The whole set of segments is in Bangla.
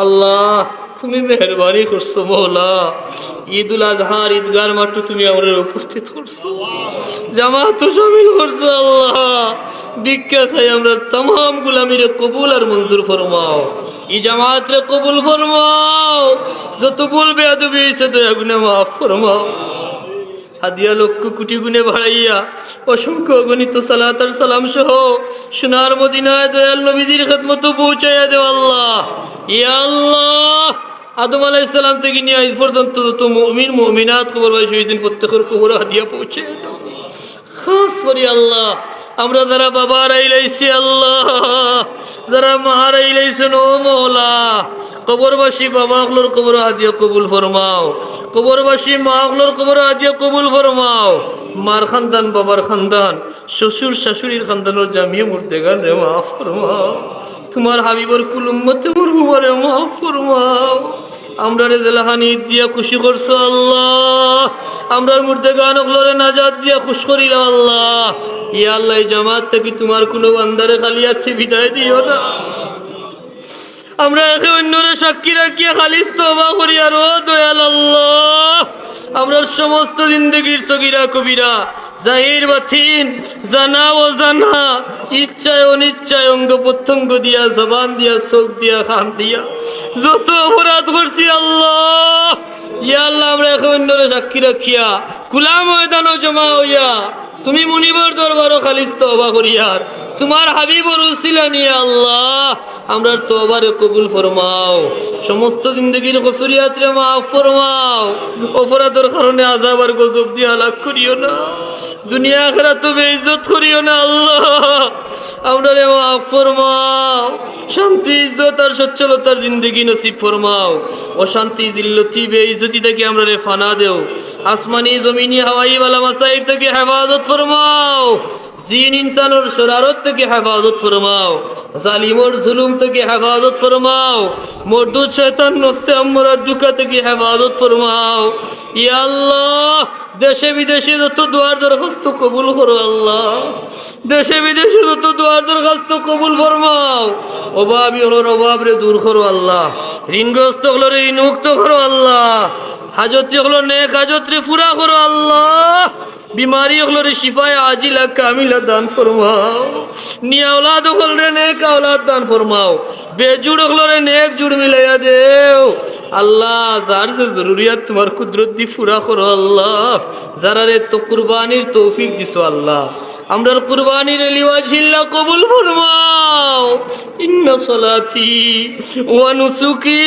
আল্লাহ, তুমি মেহরবানি করছ মৌলা। ঈদুল আজহার ঈদগার মাত্র তুমি আমাদের উপস্থিত করছ। জামাত সামিল করছ আল্লাহ। আমরা তমাম গুলামিরে কবুল আর মঞ্জুর ফরমাও। ই জামাত কবুল ফরমাও। যত বলবে আদবি, সে তো এগুনে মাফ ফরমাও। হাদিয়া লক্ষ কোটি গুণে বাড়াইয়া অসংখ্য অগণিত সালাতার সালাম সহ সোনার মদিনায় দয়াল নবীজির খেদমতো পৌঁছাইয়া দেও আল্লাহ। ইয়া আল্লাহ, আদম আলাহ ইসলাম থেকে নিয়ে আজ পর্যন্ত যত মমিন, মমিনাত খবর বাই হয়েছেন প্রত্যেকের খবর হাদিয়া পৌঁছে দাও। আল্লাহ, আমরা যারা বাবা রাইলাইছি আল্লাহ, যারা মা রাইলাইছেন ও মৌলা, কবরবাসী বাবা হলোর কবর আদিয়া কবুল ফরমাও। কবরবাসী, মা হলোর কবর আদিয়া কবুল ফরমাও। মার খানদান, বাবার খানদান, শ্বশুর শাশুড়ির খানদানোর জামিয়ে মুর্দে গান রে মা ফরমাও। তোমার হাবিবর কুলুম্মতে মুরহুমারে মা ফরমাও। আমরা রে জেলাহানি দিয়া খুশি করছ আল্লাহ। আমরার মধ্যে গান ওগুলোরে নাজাদ দিয়া খুশ করিলাম আল্লাহ। ইয়া আল্লাহ জামাত থেকে তোমার কোনো বান্দারে খালি আছে বিদায় দিও না। আমরা একে অন্যরে সাক্ষী রাখিয়া খালিস তবা করি আর ও দয়াল আল্লাহ। আমরা সমস্ত জিন্দগির সগিরা, কবিরা, জাহির বাথিন জানা ও জানা, ইচ্ছায় অনিচ্ছায় অঙ্গ প্রত্যঙ্গ দিয়া, জবান দিয়া, চোখ দিয়া খান দিয়া, যত অপরাধ করছি আল্লাহ। ইয়া আল্লাহ, আমরা একে অন্যরে সাক্ষী রাখিয়া, কুলা ময়দানও জমা হইয়া তুমি মুনিবর দরবারও খালিস তবা করিয়ার তোমার হাবিবর উসিলা নিয়ে আল্লাহ, আমরা তোবারে কবুল ফরমাও। সমস্ত জিন্দগির কসুরিয়াত্রে মাফ ফরমাও। অপরাধের কারণে আজাব আর গজব দিয়ে হালাক করিও না। দুনিয়া খেরা তো বেইজত করিও না আল্লাহ। আমরা রে মাফ ফরমাও। শান্তি, ইজ্জত আর সচ্ছলতার জিন্দগি নসিব ফরমাও। অশান্তি, জিল্লতি বেইজতি থেকে আমরা রে ফানা দেও। আসমানি জমিনি হাওয়াই বালা মাসাইব থেকে হেফাজত ফরমাও। জিন ইনসানোর শরারত থেকে হেফাজত ফরমাও। জালিমর জুলুম থেকে হেফাজত ফরমাও। মর্দুদ শয়তান নফসে আম্মরার দুকা থেকে হেফাজত ফরমাও। ইয়া আল্লাহ, দেশে বিদেশে যত দুয়ার দরখাস্ত কবুল করো আল্লাহ। দেশে বিদেশে যত দুয়ার দরখাস্ত কবুল ফরমাও। অভাবী হলোর অভাব রে দূর করো আল্লাহ। ঋণগ্রস্ত হলোর ঋণ মুক্ত করো আল্লাহ। হাজত্রি হলো নেক হাজত্রি ফুরা করো আল্লাহ। বিমারি হলো রে শিফায় আজিলা কামিলা দান ফরমাও। নিয়াওলা হল রে নেক ওলাদ দান ফরমাও। বেজুড় হলো রে নেক জুড় মিলাইয়া দেও। আল্লাহ, যার যে জরুরিয়াত, তোমার কুদরত দি ফুরা করো আল্লাহ। যারা রে তো কুরবানির তৌফিক দিছো আল্লাহ। আমরার কুরবানির লিওয়াজিল্লা কবুল ফরমাও। ইন্না সলাতি ওয়া নুসুকি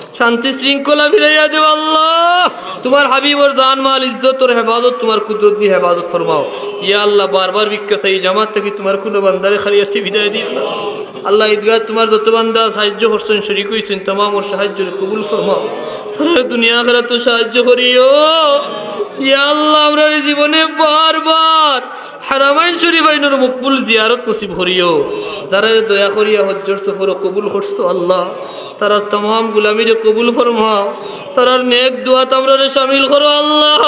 শান্তি শৃঙ্খলা ফিরাইয়া দেও আল্লাহ। তোমার হাবিবর জান, মাল, ইজ্জত, তোর হেফাজত, তোমার কুদরত দিয়ে হেফাজত ফরমাও। ইয়া আল্লাহ, বারবার বিখ্যাত এই জামাত থেকে তোমার কোনো বান্দারে আছে বিদায় দিও আল্লাহ ঈদগাহ তোমার যত বান্দা সাহায্য করছেন, শরিক হয়েছেন তোমাম ওর সাহায্য কবুল ফরমাও। তারা দুনিয়া খেলা তো সাহায্য করিও। ইয়া আল্লাহ, আমরা জীবনে বারবার হারামাইন শরীফ আইনের মকবুল জিয়ারত নসিব করিও। তারা দয়া করিয়া হজ্জর সফর কবুল করছ আল্লাহ, তারা তমাম গুলামিরে কবুল ফরমাও। তারার নেক দোয়াত আমরা শামিল করো আল্লাহ।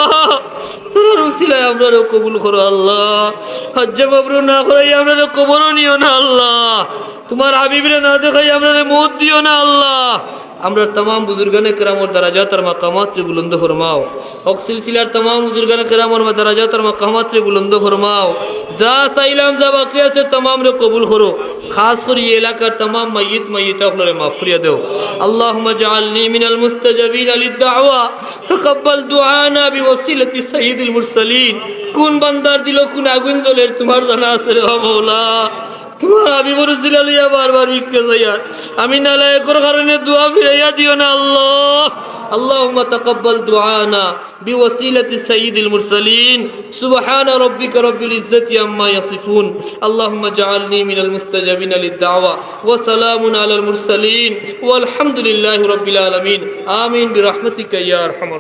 তারার উসিলায় আমরা কবুল করো আল্লাহ। হজ্জে বাবরু না করাই আমরা কবরও নিও না আল্লাহ। তোমার হাবিবরে না দেখাই আমরা মত দিও না আল্লাহ। আমরা তমাম বুজুর্গানে কেরামর দারাজাত মা কামাত্রে বুলন্দ ফরমাও। হক সিলসিলার তমাম বুজুর্গানে কেরামর দারাজাত মা কামাত্রে বুলন্দ ফরমাও। যা চাইলাম, যা বাকি আছে তমাম রে কবুল করো। খাস করে এলাকার তমাম মাইত মাইত আপনারে মাফরিয়া দেও। আল্লাহ মাজআলনি মিনাল মুস্তাজাবিন আলিদ দাওয়া তাকাব্বাল দুআনা বিওয়াসিলাতি সাইয়্যিদিল মুরসালিন। কোন বান্দার দিল, কোন আগুন জ্বলের তোমার জানা আছে রে মাওলা। তোমার আমি বলেছিল লিয়া বারবার ভিক্ষা যাইয়া আমি নালায়কের কারণে দোয়া ফিরাইয়া দিও না আল্লাহ اللهم تقبل دعانا بوسيلة سيد المرسلين سبحان ربك رب العزة عما يصفون اللهم اجعلني من المستجابين للدعوة وسلام على المرسلين والحمد لله رب العالمين آمين برحمتك يا أرحم